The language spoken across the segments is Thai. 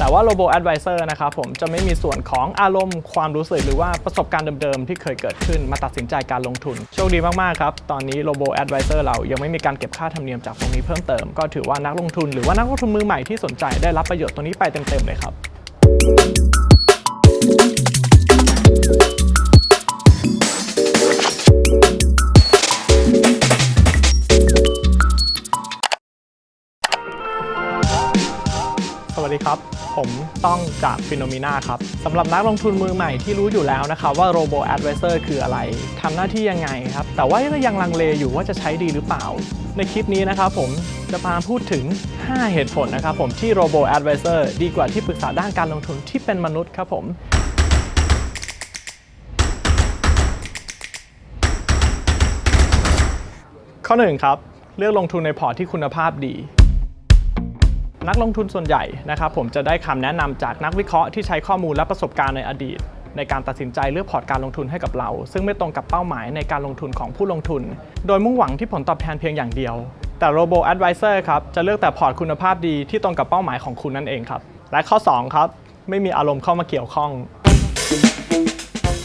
แต่ว่า Robo Advisor นะครับผมจะไม่มีส่วนของอารมณ์ความรู้สึกหรือว่าประสบการณ์เดิมๆ ที่เคยเกิดขึ้นมาตัดสินใจการลงทุน โชคดีมากๆครับ ตอนนี้ Robo Advisor เรายังไม่มีการเก็บค่าธรรมเนียมจากตรงนี้เพิ่มเติม ก็ถือว่านักลงทุนหรือว่านักลงทุนมือใหม่ที่สนใจได้รับประโยชน์ตรงนี้ไปเต็มๆเลยครับ วัสดีครับ ผมต้องจากฟิโนมิน่าครับสำหรับนักลงทุนมือใหม่ที่รู้อยู่แล้วนะครับว่า Robo Advisor คืออะไรทำหน้าที่ยังไงครับ แต่ว่ายังลังเลอยู่ว่าจะใช้ดีหรือเปล่า ในคลิปนี้นะครับผมจะพาพูดถึง 5 เหตุผลนะครับผมที่ Robo Advisor ดีกว่าที่ปรึกษาด้านการลงทุนที่เป็นมนุษย์ครับผมข้อหนึ่งครับ เลือกลงทุนในพอร์ตที่คุณภาพดี นักลงทุนส่วนใหญ่นะครับผมจะได้คำแนะนำจากนักวิเคราะห์ที่ใช้ข้อมูลและประสบการณ์ในอดีต ในการตัดสินใจเลือกพอร์ตการลงทุนให้กับเรา ซึ่งไม่ตรงกับเป้าหมายในการลงทุนของผู้ลงทุน โดยมุ่งหวังที่ผลตอบแทนเพียงอย่างเดียว แต่ Robo Advisor ครับจะเลือกแต่พอร์ตคุณภาพดีที่ตรงกับเป้าหมายของคุณนั่นเองครับและข้อ 2 ครับไม่มีอารมณ์เข้ามาเกี่ยวข้อง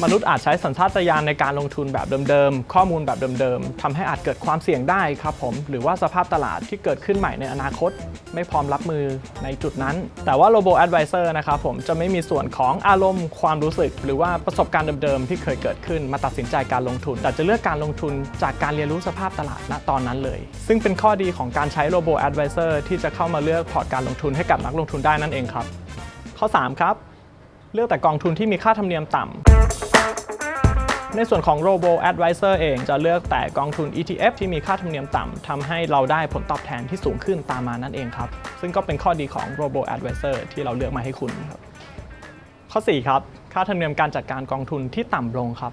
มนุษย์อาจใช้สัญชาตญาณในการลงทุนแบบเดิมๆ ข้อมูลแบบเดิมๆทำให้อาจเกิดความเสี่ยงได้ครับผม หรือว่าสภาพตลาดที่เกิดขึ้นใหม่ในอนาคต ไม่พร้อมรับมือในจุดนั้น แต่ว่า Robo Advisor นะครับผมจะไม่มีส่วนของอารมณ์ ความรู้สึก หรือว่าประสบการณ์เดิมๆ ที่เคยเกิดขึ้นมาตัดสินใจการลงทุน แต่จะเลือกการลงทุนจากการเรียนรู้สภาพตลาดณตอนนั้นเลย ซึ่งเป็นข้อดีของการใช้ Robo Advisor ที่จะเข้ามาเลือกพอร์ตการลงทุนให้กับนักลงทุนได้นั่นเองครับ ข้อ 3 ครับ เลือกแต่กองทุนที่มีค่าธรรมเนียมต่ำ ในส่วนของ Robo Advisor เองจะเลือกแต่กองทุน ETF ที่มีค่าธรรมเนียมต่ำทำให้เราได้ผลตอบแทนที่สูงขึ้นตามมานั่นเองครับ ซึ่งก็เป็นข้อดีของ Robo Advisor ที่เราเลือกมาให้คุณครับ ข้อ 4 ครับ ค่าธรรมเนียมการจัดการกองทุนที่ต่ำลงครับ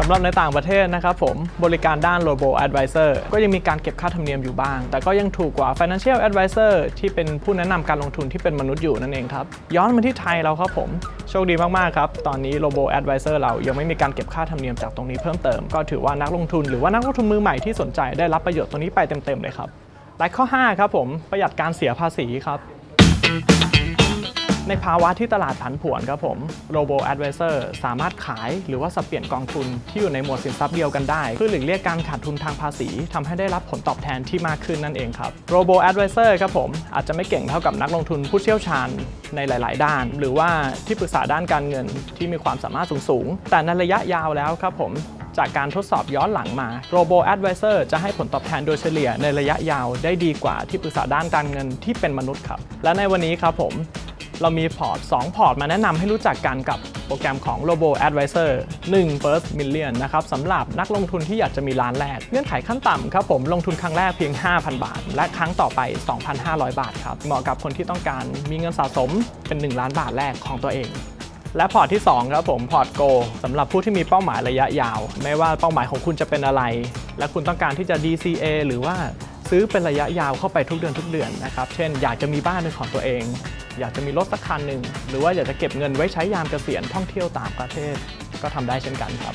สำหรับในต่างประเทศนะครับผมบริการด้าน Robo Advisor ก็ยังมีการเก็บค่าธรรมเนียมอยู่บ้าง แต่ก็ยังถูกกว่า Financial Advisor ที่เป็นผู้แนะนำการลงทุนที่เป็นมนุษย์อยู่นั่นเองครับ ย้อนมาที่ไทยเราครับผม โชคดีมากๆครับ ตอนนี้ Robo Advisor เรายังไม่มีการเก็บค่าธรรมเนียมจากตรงนี้เพิ่มเติม ก็ถือว่านักลงทุนหรือว่านักลงทุนมือใหม่ที่สนใจได้รับประโยชน์ตรงนี้ไปเต็มๆเลยครับและข้อ 5 ครับผมประหยัดการเสียภาษีครับ ในภาวะที่ตลาดผันผวนครับผม Robo Advisor สามารถขายหรือว่าสับเปลี่ยนกองทุนที่อยู่ในหมวดสินทรัพย์เดียวกันได้ เพื่อหลีกเลี่ยงการขาดทุนทางภาษีทำให้ได้รับผลตอบแทนที่มากขึ้นนั่นเองครับ Robo Advisor ครับผมอาจจะไม่เก่งเท่ากับนักลงทุนผู้เชี่ยวชาญในหลาย ๆ ด้าน หรือว่าที่ปรึกษาด้านการเงินที่มีความสามารถสูง ๆ แต่ในระยะยาวแล้วครับผมจากการทดสอบย้อนหลังมา Robo Advisor จะให้ผลตอบแทนโดยเฉลี่ยในระยะยาวได้ดีกว่าที่ปรึกษาด้านการเงินที่เป็นมนุษย์ครับ และในวันนี้ครับผม เรามีพอร์ต 2 พอร์ตมาแนะนำให้รู้จักกันกับโปรแกรมของ Robo Advisor 1 First Million นะครับสำหรับนักลงทุนที่อยากจะมีล้านแรก เงื่อนไขขั้นต่ำครับผมลงทุนครั้งแรกเพียง 5,000 บาท และครั้งต่อไป 2,500 บาทครับ เหมาะกับคนที่ต้องการมีเงินสะสมเป็น 1 ล้านบาทแรกของตัวเองและพอร์ตที่ 2 ครับผมพอร์ต Go สำหรับผู้ที่มีเป้าหมายระยะยาว ไม่ว่าเป้าหมายของคุณจะเป็นอะไร และคุณต้องการที่จะ DCA หรือว่า ซื้อเป็นระยะยาวเข้าไปทุกเดือนทุกเดือนนะครับ เช่น อยากจะมีบ้านเป็นของตัวเอง อยากจะมีรถสักคันหนึ่ง หรือว่าอยากจะเก็บเงินไว้ใช้ยามเกษียณท่องเที่ยวต่างประเทศ ก็ทำได้เช่นกันครับ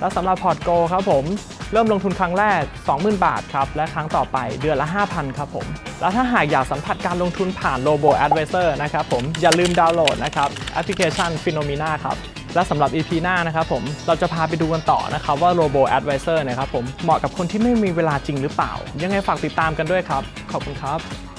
และสำหรับพอร์ตโกครับผมเริ่มลงทุนครั้งแรก 20,000 บาทครับ และครั้งต่อไปเดือนละ 5,000 ครับผม แล้วถ้าหากอยากสัมผัสการลงทุนผ่าน Robo Advisor นะครับผมอย่าลืมดาวน์โหลดนะครับแอปพลิเคชัน Phenomena ครับ และสำหรับ EP หน้านะครับผมเราจะพาไปดูกันต่อนะครับว่า Robo Advisor นะครับผมเหมาะกับคนที่ไม่มีเวลาจริงหรือเปล่า ยังไงฝากติดตามกันด้วยครับ ขอบคุณครับ